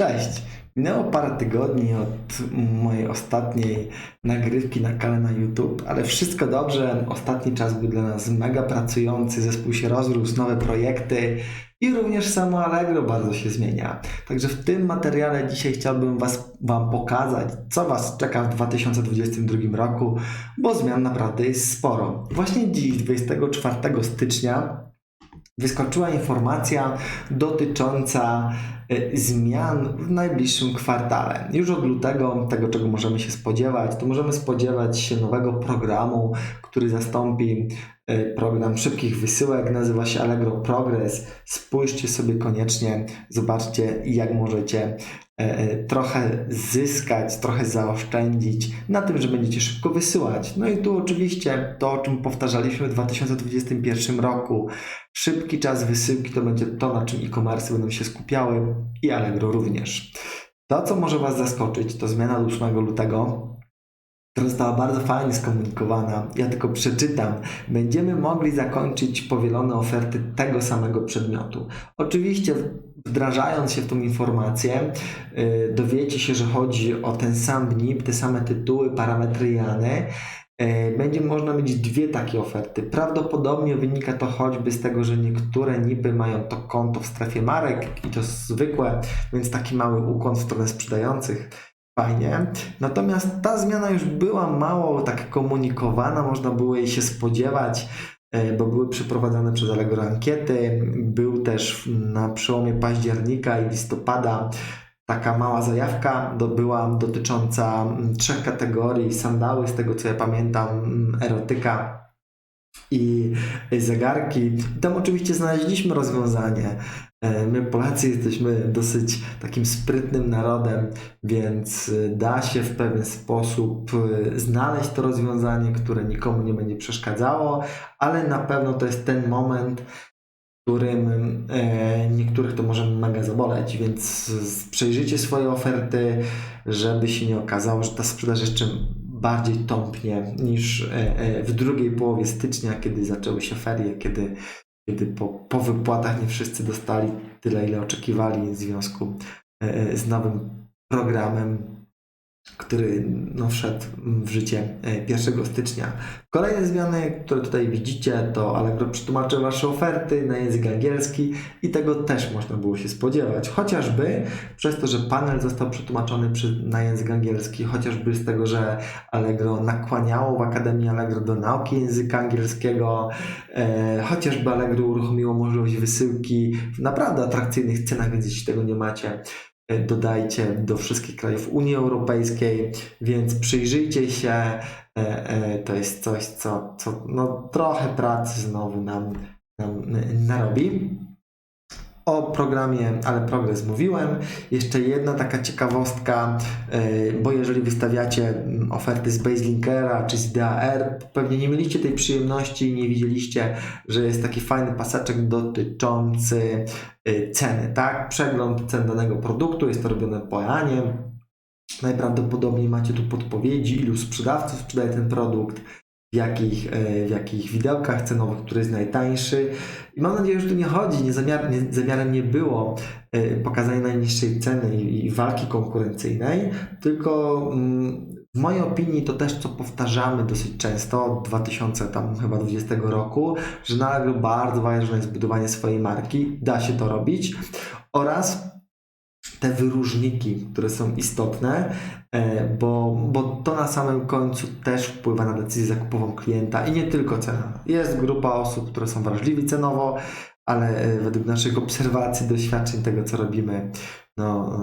Cześć! Minęło parę tygodni od mojej ostatniej nagrywki na kanale na YouTube, ale wszystko dobrze. Ostatni czas był dla nas mega pracujący, zespół się rozrósł, nowe projekty i również samo Allegro bardzo się zmienia. Także w tym materiale dzisiaj chciałbym was, Wam pokazać, co Was czeka w 2022 roku, bo zmian naprawdę jest sporo. Właśnie dziś, 24 stycznia, wyskoczyła informacja dotycząca e, zmian w najbliższym kwartale. Już od lutego, tego czego możemy się spodziewać, to możemy spodziewać się nowego programu, który zastąpi program szybkich wysyłek, nazywa się Allegro Progress. Spójrzcie sobie koniecznie, zobaczcie jak możecie E, e, trochę zyskać, trochę zaoszczędzić na tym, że będziecie szybko wysyłać. No i tu oczywiście to, o czym powtarzaliśmy w 2021 roku. Szybki czas wysyłki to będzie to, na czym e-commerce będą się skupiały i Allegro również. To, co może Was zaskoczyć, to zmiana od 8 lutego która została bardzo fajnie skomunikowana. Ja tylko przeczytam. Będziemy mogli zakończyć powielone oferty tego samego przedmiotu. Oczywiście, wdrażając się w tą informację, yy, dowiecie się, że chodzi o ten sam NIP, te same tytuły, parametry Jany. Yy, będzie można mieć dwie takie oferty. Prawdopodobnie wynika to choćby z tego, że niektóre NIPy mają to konto w strefie marek i to zwykłe, więc taki mały ukłon w stronę sprzedających fajnie. Natomiast ta zmiana już była mało tak komunikowana, można było jej się spodziewać, e, bo były przeprowadzane przez Allegro ankiety. Był też na przełomie października i listopada taka mała zajawka do, była dotycząca mm, trzech kategorii sandały, z tego co ja pamiętam, mm, erotyka i zegarki. Tam oczywiście znaleźliśmy rozwiązanie. E, my Polacy jesteśmy dosyć takim sprytnym narodem, więc e, da się w pewien sposób e, znaleźć to rozwiązanie, które nikomu nie będzie przeszkadzało, ale na pewno to jest ten moment, którym niektórych to może mega zaboleć, więc przejrzyjcie swoje oferty, żeby się nie okazało, że ta sprzedaż jeszcze bardziej tąpnie niż w drugiej połowie stycznia, kiedy zaczęły się ferie, kiedy kiedy po, po wypłatach nie wszyscy dostali tyle, ile oczekiwali w związku e, e, z nowym programem który no, wszedł w życie 1 e, stycznia. Kolejne zmiany, które tutaj widzicie, to Allegro przetłumaczy Wasze oferty na język angielski i tego też można było się spodziewać. Chociażby przez to, że panel został przetłumaczony na język angielski, chociażby z tego, że Allegro nakłaniało w Akademii Allegro do nauki języka angielskiego, e, chociażby Allegro uruchomiło możliwość wysyłki w naprawdę atrakcyjnych cenach, więc jeśli tego nie macie, dodajcie do wszystkich krajów Unii Europejskiej, więc przyjrzyjcie się. E, e, to jest coś, co, co no, trochę pracy znowu nam, nam narobi. O programie Ale Progres mówiłem. Jeszcze jedna taka ciekawostka, e, bo jeżeli wystawiacie mm, oferty z Baselinkera czy z DAR, pewnie nie mieliście tej przyjemności i nie widzieliście, że jest taki fajny paseczek dotyczący e, ceny, tak? Przegląd cen danego produktu, jest to robione po EANie. Najprawdopodobniej macie tu podpowiedzi, ilu sprzedawców sprzedaje ten produkt, w jakich, e, w jakich widełkach cenowych, który jest najtańszy. I mam nadzieję, że tu nie chodzi, nie, zamiar, nie zamiarem nie było e, pokazania najniższej ceny i, walki konkurencyjnej, tylko mm, w mojej opinii to też, co powtarzamy dosyć często od 2020 roku, że na Allegro bardzo ważne jest budowanie swojej marki, da się to robić oraz te wyróżniki, które są istotne, e, bo, bo to na samym końcu też wpływa na decyzję zakupową klienta i nie tylko cena. Jest grupa osób, które są wrażliwi cenowo, ale e, według naszych obserwacji, doświadczeń tego, co robimy, no,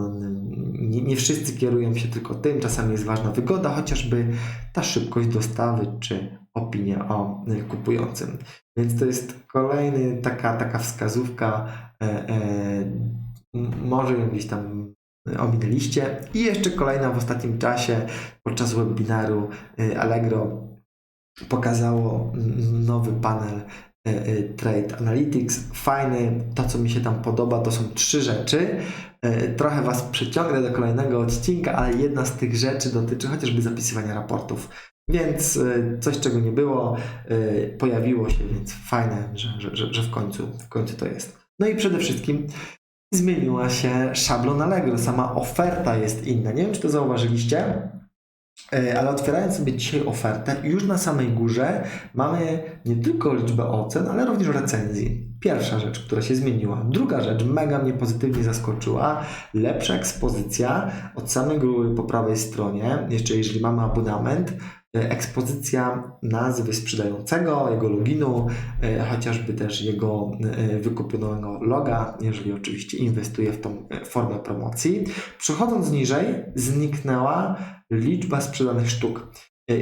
nie, nie wszyscy kierują się tylko tym. Czasami jest ważna wygoda, chociażby ta szybkość dostawy czy opinia o e, kupującym. Więc to jest kolejny taka, taka wskazówka. E, e, może ją gdzieś tam ominęliście. I jeszcze kolejna w ostatnim czasie, podczas webinaru y, Allegro pokazało nowy panel y, y, Trade Analytics. Fajny, to co mi się tam podoba, to są trzy rzeczy. Trochę Was przeciągnę do kolejnego odcinka, ale jedna z tych rzeczy dotyczy chociażby zapisywania raportów. Więc coś, czego nie było, pojawiło się, więc fajne, że, że, że w, końcu, w końcu to jest. No i przede wszystkim zmieniła się szablon Allegro, sama oferta jest inna. Nie wiem, czy to zauważyliście, e, ale otwierając sobie dzisiaj ofertę, już na samej górze mamy nie tylko liczbę ocen, ale również recenzji. Pierwsza rzecz, która się zmieniła. Druga rzecz, mega mnie pozytywnie zaskoczyła, lepsza ekspozycja od samego po prawej stronie, jeszcze jeżeli mamy abonament, ekspozycja nazwy sprzedającego, jego loginu, e, chociażby też jego e, wykupionego loga, jeżeli oczywiście inwestuje w tą formę promocji. Przechodząc niżej, zniknęła liczba sprzedanych sztuk.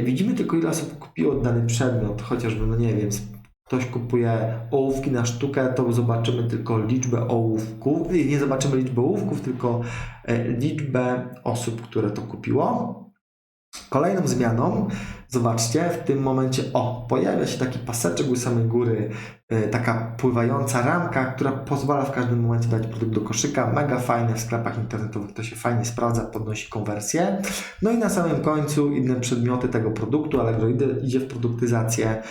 Widzimy tylko, ile osób kupiło dany przedmiot, chociażby, no nie wiem, ktoś kupuje ołówki na sztukę, to zobaczymy tylko liczbę ołówków. Nie zobaczymy liczby ołówków, tylko liczbę osób, które to kupiło. Kolejną zmianą, zobaczcie, w tym momencie, o, pojawia się taki paseczek u samej góry, yy, taka pływająca ramka, która pozwala w każdym momencie dać produkt do koszyka. Mega fajne w sklepach internetowych, to się fajnie sprawdza, podnosi konwersję. No i na samym końcu inne przedmioty tego produktu, Allegro idzie, w produktyzację.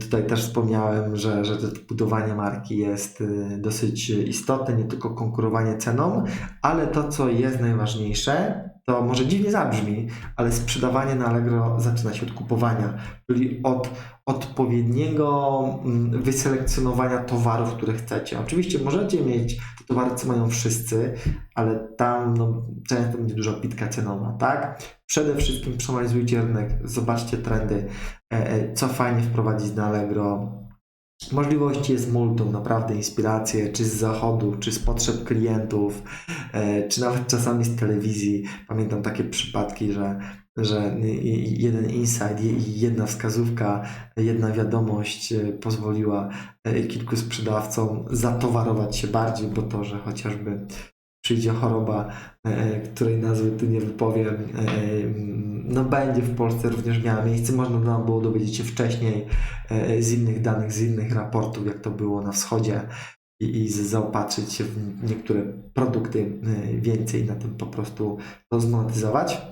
Tutaj też wspomniałem, że, że to budowanie marki jest yy, dosyć istotne, nie tylko konkurowanie ceną, ale to, co jest najważniejsze, to może dziwnie zabrzmi, ale sprzedawanie na Allegro zaczyna się od kupowania, czyli od odpowiedniego mm, wyselekcjonowania towarów, które chcecie. Oczywiście możecie mieć te towary, co mają wszyscy, ale tam no, często będzie duża pitka cenowa, tak? Przede wszystkim przeanalizujcie rynek, zobaczcie trendy, e, e, co fajnie wprowadzić na Allegro, Możliwości jest multum, naprawdę inspiracje, czy z zachodu, czy z potrzeb klientów, e, czy nawet czasami z telewizji. Pamiętam takie przypadki, że, że jeden insight, jedna wskazówka, jedna wiadomość e, pozwoliła e, kilku sprzedawcom zatowarować się bardziej, bo to, że chociażby przyjdzie choroba, e, której nazwy tu nie wypowiem, e, no będzie w Polsce również miała miejsce. Można nam było dowiedzieć się wcześniej z innych danych, z innych raportów, jak to było na wschodzie i, i zaopatrzyć się w niektóre produkty więcej, na tym po prostu to zmonetyzować.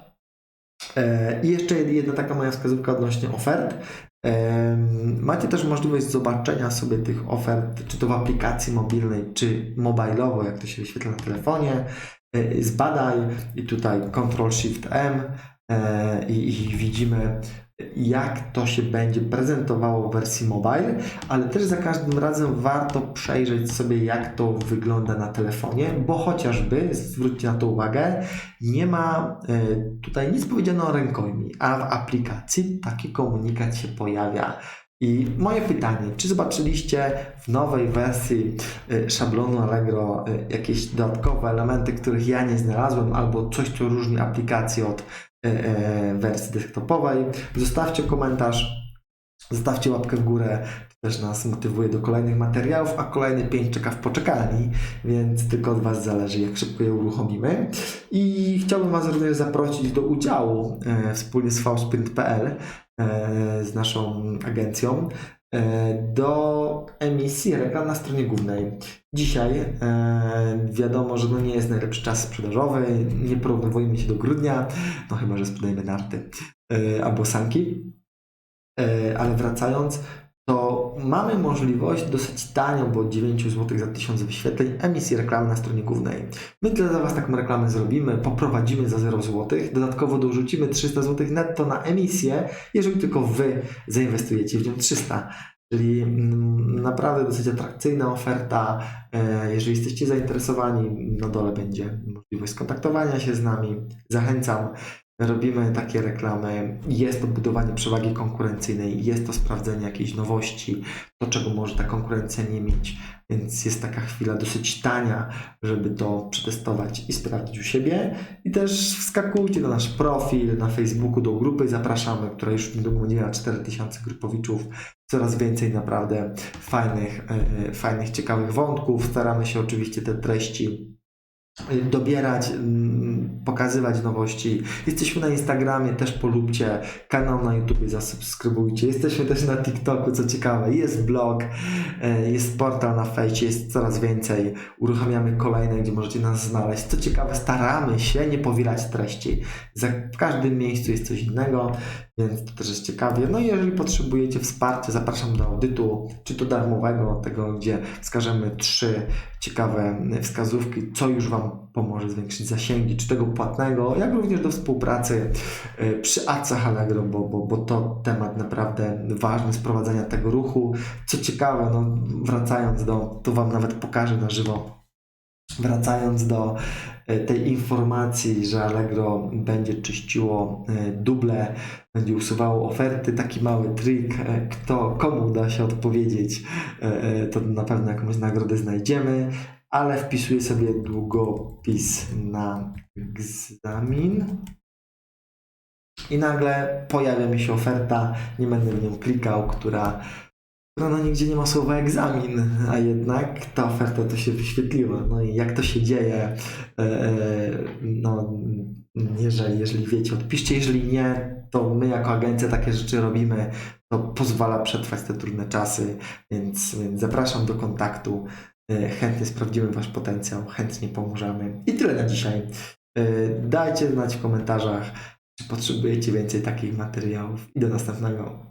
I jeszcze jedna taka moja wskazówka odnośnie ofert. Macie też możliwość zobaczenia sobie tych ofert, czy to w aplikacji mobilnej, czy mobilowo, jak to się wyświetla na telefonie. E, zbadaj i tutaj Ctrl Shift M e, i, i widzimy jak to się będzie prezentowało w wersji mobile, ale też za każdym razem warto przejrzeć sobie, jak to wygląda na telefonie, bo chociażby, zwróćcie na to uwagę, nie ma e, tutaj nic powiedziane o rękojmi, a w aplikacji taki komunikat się pojawia. I moje pytanie, czy zobaczyliście w nowej wersji e, szablonu Allegro e, jakieś dodatkowe elementy, których ja nie znalazłem, albo coś, co różni aplikację od wersji desktopowej. Zostawcie komentarz, zostawcie łapkę w górę, to też nas motywuje do kolejnych materiałów, a kolejny pięć czeka w poczekalni, więc tylko od Was zależy, jak szybko je uruchomimy. I chciałbym Was również zaprosić do udziału e, wspólnie z fausprint.pl z naszą agencją E, do emisji reklam na stronie głównej. Dzisiaj e, wiadomo, że no nie jest najlepszy czas sprzedażowy, nie porównujemy się do grudnia, no chyba, że sprzedajemy narty e, albo sanki. E, ale wracając, to mamy możliwość dosyć tanio, bo 9 zł za 1000 wyświetleń, emisji reklamy na stronie głównej. My dla Was taką reklamę zrobimy, poprowadzimy za 0 zł, dodatkowo dorzucimy 300 zł netto na emisję, jeżeli tylko Wy zainwestujecie w nią 300. Czyli mm, naprawdę dosyć atrakcyjna oferta. E, jeżeli jesteście zainteresowani, na dole będzie możliwość skontaktowania się z nami. Zachęcam robimy takie reklamy, jest to budowanie przewagi konkurencyjnej, jest to sprawdzenie jakiejś nowości, to czego może ta konkurencja nie mieć, więc jest taka chwila dosyć tania, żeby to przetestować i sprawdzić u siebie. I też wskakujcie na nasz profil na Facebooku do grupy, zapraszamy, która już niedługo będzie miała 4000 grupowiczów, coraz więcej naprawdę fajnych, e, fajnych, ciekawych wątków. Staramy się oczywiście te treści dobierać, mm, pokazywać nowości. Jesteśmy na Instagramie, też polubcie, kanał na YouTube zasubskrybujcie. Jesteśmy też na TikToku, co ciekawe, jest blog, e, jest portal na fejcie, jest coraz więcej. Uruchamiamy kolejne, gdzie możecie nas znaleźć. Co ciekawe, staramy się nie powielać treści. w każdym miejscu jest coś innego, więc to też jest ciekawie. No i jeżeli potrzebujecie wsparcia, zapraszam do audytu, czy to darmowego, tego, gdzie wskażemy trzy ciekawe wskazówki, co już Wam pomoże zwiększyć zasięgi, czy tego płatnego, jak również do współpracy y, przy Acach Allegro, bo, bo, bo to temat naprawdę ważny sprowadzenia tego ruchu. Co ciekawe, no, wracając do, tu Wam nawet pokażę na żywo, wracając do tej informacji, że Allegro będzie czyściło e, duble, będzie usuwało oferty, taki mały trik, e, kto, komu uda się odpowiedzieć, e, e, to na pewno jakąś nagrodę znajdziemy, ale wpisuję sobie długopis na egzamin. I nagle pojawia mi się oferta, nie będę w nią klikał, która która no nigdzie nie ma słowa egzamin, a jednak ta oferta to się wyświetliła. No i jak to się dzieje, e, e, no jeżeli, jeżeli wiecie, odpiszcie, jeżeli nie, to my jako agencja takie rzeczy robimy, to pozwala przetrwać te trudne czasy, więc, więc zapraszam do kontaktu, E, chętnie sprawdzimy Wasz potencjał, chętnie pomożemy. I tyle na dzisiaj. Dajcie znać w komentarzach, czy potrzebujecie więcej takich materiałów i do następnego.